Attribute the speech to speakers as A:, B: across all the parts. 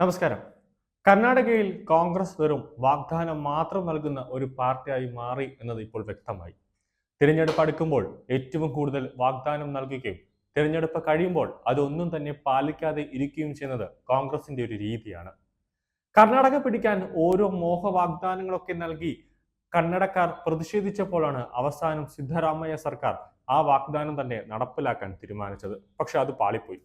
A: നമസ്കാരം. കർണാടകയിൽ കോൺഗ്രസ് വെറും വാഗ്ദാനം മാത്രം നൽകുന്ന ഒരു പാർട്ടിയായി മാറി എന്നത് ഇപ്പോൾ വ്യക്തമായി. തിരഞ്ഞെടുപ്പ് അടുക്കുമ്പോൾ ഏറ്റവും കൂടുതൽ വാഗ്ദാനം നൽകുകയും തിരഞ്ഞെടുപ്പ് കഴിയുമ്പോൾ അതൊന്നും തന്നെ പാലിക്കാതെ ഇരിക്കുകയും ചെയ്യുന്നത് കോൺഗ്രസിന്റെ ഒരു രീതിയാണ്. കർണാടക പിടിക്കാൻ ഓരോ മോഹ വാഗ്ദാനങ്ങളൊക്കെ നൽകി കന്നഡക്കാർ പ്രതിഷേധിച്ചപ്പോഴാണ് അവസാനം സിദ്ധരാമയ്യ സർക്കാർ ആ വാഗ്ദാനം തന്നെ നടപ്പിലാക്കാൻ തീരുമാനിച്ചത്. പക്ഷെ അത് പാളിപ്പോയി.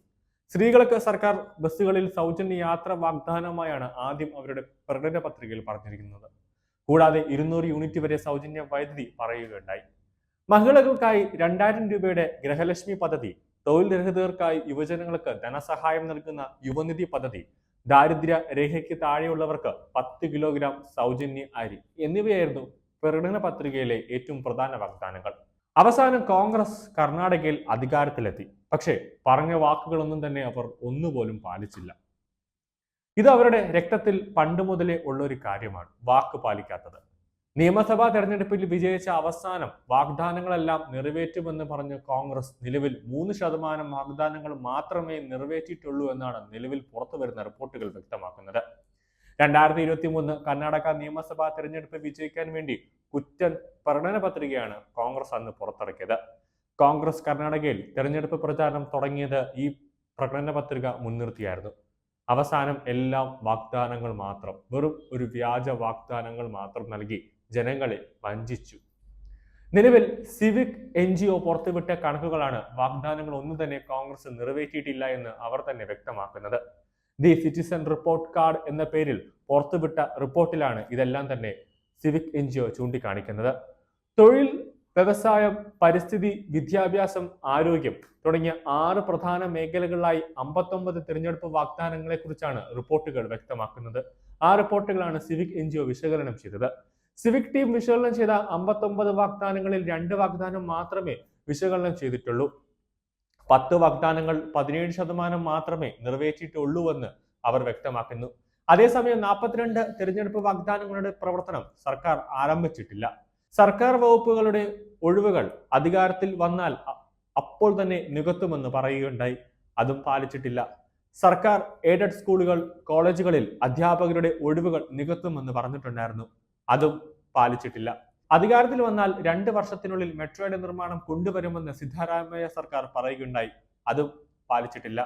A: സ്ത്രീകൾക്ക് സർക്കാർ ബസ്സുകളിൽ സൗജന്യ യാത്ര വാഗ്ദാനമായാണ് ആദ്യം അവരുടെ പ്രകടന പത്രികയിൽ പറഞ്ഞിരിക്കുന്നത്. കൂടാതെ ഇരുന്നൂറ് യൂണിറ്റ് വരെ സൗജന്യ വൈദ്യുതി പറയുകയുണ്ടായി. മഹിളകൾക്കായി രണ്ടായിരം രൂപയുടെ ഗ്രഹലക്ഷ്മി പദ്ധതി തൊഴിൽ രഹിതർക്കായി യുവജനങ്ങൾക്ക് ധനസഹായം നൽകുന്ന യുവനിധി പദ്ധതി ദാരിദ്ര്യ രേഖയ്ക്ക് താഴെയുള്ളവർക്ക് പത്ത് കിലോഗ്രാം സൗജന്യ അരി എന്നിവയായിരുന്നു പ്രകടന പത്രികയിലെ ഏറ്റവും പ്രധാന വാഗ്ദാനങ്ങൾ. അവസാനം കോൺഗ്രസ് കർണാടകയിൽ അധികാരത്തിലെത്തി. പക്ഷേ പറഞ്ഞ വാക്കുകളൊന്നും തന്നെ അവർ ഒന്നുപോലും പാലിച്ചില്ല. ഇത് അവരുടെ രക്തത്തിൽ പണ്ട് മുതലേ ഉള്ള ഒരു കാര്യമാണ് വാക്ക് പാലിക്കാത്തത്. നിയമസഭാ തെരഞ്ഞെടുപ്പിൽ വിജയിച്ച അവസാനം വാഗ്ദാനങ്ങളെല്ലാം നിറവേറ്റുമെന്ന് പറഞ്ഞ കോൺഗ്രസ് നിലവിൽ മൂന്ന് ശതമാനം വാഗ്ദാനങ്ങൾ മാത്രമേ നിറവേറ്റിയിട്ടുള്ളൂ എന്നാണ് നിലവിൽ പുറത്തുവരുന്ന റിപ്പോർട്ടുകൾ വ്യക്തമാക്കുന്നത്. രണ്ടായിരത്തി ഇരുപത്തി മൂന്ന് കർണാടക നിയമസഭാ തെരഞ്ഞെടുപ്പ് വിജയിക്കാൻ വേണ്ടി കുറ്റൻ പ്രകടന പത്രികയാണ് കോൺഗ്രസ് അന്ന് പുറത്തിറക്കിയത്. കോൺഗ്രസ് കർണാടകയിൽ തെരഞ്ഞെടുപ്പ് പ്രചാരണം തുടങ്ങിയത് ഈ പ്രകടന പത്രിക മുൻനിർത്തിയായിരുന്നു. അവസാനം എല്ലാം വാഗ്ദാനങ്ങൾ മാത്രം വെറും ഒരു വ്യാജ വാഗ്ദാനങ്ങൾ മാത്രം നൽകി ജനങ്ങളെ വഞ്ചിച്ചു. നിലവിൽ സിവിക് എൻ ജി ഒ പുറത്തുവിട്ട കണക്കുകളാണ് വാഗ്ദാനങ്ങൾ ഒന്നും തന്നെ കോൺഗ്രസ് നിറവേറ്റിയിട്ടില്ല എന്ന് അവർ തന്നെ വ്യക്തമാക്കുന്നത്. ദി സിറ്റിസൺ റിപ്പോർട്ട് കാർഡ് എന്ന പേരിൽ പുറത്തുവിട്ട റിപ്പോർട്ടിലാണ് ഇതെല്ലാം തന്നെ സിവിക് എൻ ജി ഒ ചൂണ്ടിക്കാണിക്കുന്നത്. തൊഴിൽ വ്യവസായം പരിസ്ഥിതി വിദ്യാഭ്യാസം ആരോഗ്യം തുടങ്ങിയ ആറ് പ്രധാന മേഖലകളിലായി അമ്പത്തൊമ്പത് തിരഞ്ഞെടുപ്പ് വാഗ്ദാനങ്ങളെ കുറിച്ചാണ് റിപ്പോർട്ടുകൾ വ്യക്തമാക്കുന്നത്. ആ റിപ്പോർട്ടുകളാണ് സിവിക് എൻ വിശകലനം ചെയ്തത്. സിവിക് ടീം വിശകലനം ചെയ്ത അമ്പത്തൊമ്പത് വാഗ്ദാനങ്ങളിൽ രണ്ട് വാഗ്ദാനം മാത്രമേ വിശകലനം ചെയ്തിട്ടുള്ളൂ. പത്ത് വാഗ്ദാനങ്ങൾ പതിനേഴ് ശതമാനം മാത്രമേ നിറവേറ്റിയിട്ടുള്ളൂവെന്ന് അവർ വ്യക്തമാക്കുന്നു. അതേസമയം നാൽപ്പത്തിരണ്ട് തിരഞ്ഞെടുപ്പ് വാഗ്ദാനങ്ങളുടെ പ്രവർത്തനം സർക്കാർ ആരംഭിച്ചിട്ടില്ല. സർക്കാർ വകുപ്പുകളുടെ ഒഴിവുകൾ അധികാരത്തിൽ വന്നാൽ അപ്പോൾ തന്നെ നികത്തുമെന്ന് പറയുകയുണ്ടായി. അതും പാലിച്ചിട്ടില്ല. സർക്കാർ എയ്ഡഡ് സ്കൂളുകൾ കോളേജുകളിൽ അധ്യാപകരുടെ ഒഴിവുകൾ നികത്തുമെന്ന് പറഞ്ഞിട്ടുണ്ടായിരുന്നു. അതും പാലിച്ചിട്ടില്ല. അധികാരത്തിൽ വന്നാൽ രണ്ട് വർഷത്തിനുള്ളിൽ മെട്രോയുടെ നിർമ്മാണം കൊണ്ടുവരുമെന്ന് സിദ്ധാരാമയ്യ സർക്കാർ പറയുകയുണ്ടായി. അതും പാലിച്ചിട്ടില്ല.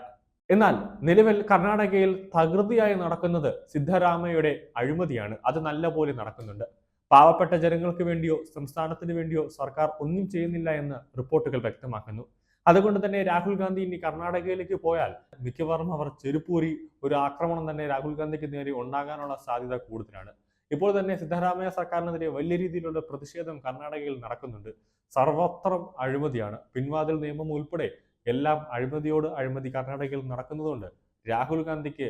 A: എന്നാൽ നിലവിൽ കർണാടകയിൽ തകൃതിയായി നടക്കുന്നത് സിദ്ധരാമയുടെ അഴിമതിയാണ്. അത് നല്ലപോലെ നടക്കുന്നുണ്ട്. പാവപ്പെട്ട ജനങ്ങൾക്ക് വേണ്ടിയോ സംസ്ഥാനത്തിന് വേണ്ടിയോ സർക്കാർ ഒന്നും ചെയ്യുന്നില്ല എന്ന് റിപ്പോർട്ടുകൾ വ്യക്തമാക്കുന്നു. അതുകൊണ്ട് തന്നെ രാഹുൽ ഗാന്ധി ഇനി കർണാടകയിലേക്ക് പോയാൽ മിക്കവാറും അവർ ചെരുപ്പൂരി ഒരു ആക്രമണം തന്നെ രാഹുൽ ഗാന്ധിക്ക് നേരെ ഉണ്ടാകാനുള്ള സാധ്യത കൂടുതലാണ്. ഇപ്പോൾ തന്നെ സിദ്ധരാമയ്യ സർക്കാരിനെതിരെ വലിയ രീതിയിലുള്ള പ്രതിഷേധം കർണാടകയിൽ നടക്കുന്നുണ്ട്. സർവത്രം അഴിമതിയാണ്. പിൻവാതിൽ നിയമം ഉൾപ്പെടെ എല്ലാം അഴിമതിയോട് അഴിമതി കർണാടകയിൽ നടക്കുന്നതുകൊണ്ട് രാഹുൽ ഗാന്ധിക്ക്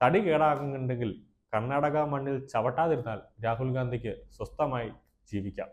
A: തടി കേടാകുന്നുണ്ടെങ്കിൽ കർണാടക മണ്ണിൽ ചവിട്ടാതിരുന്നാൽ രാഹുൽ ഗാന്ധിക്ക് സ്വസ്ഥമായി ജീവിക്കാം.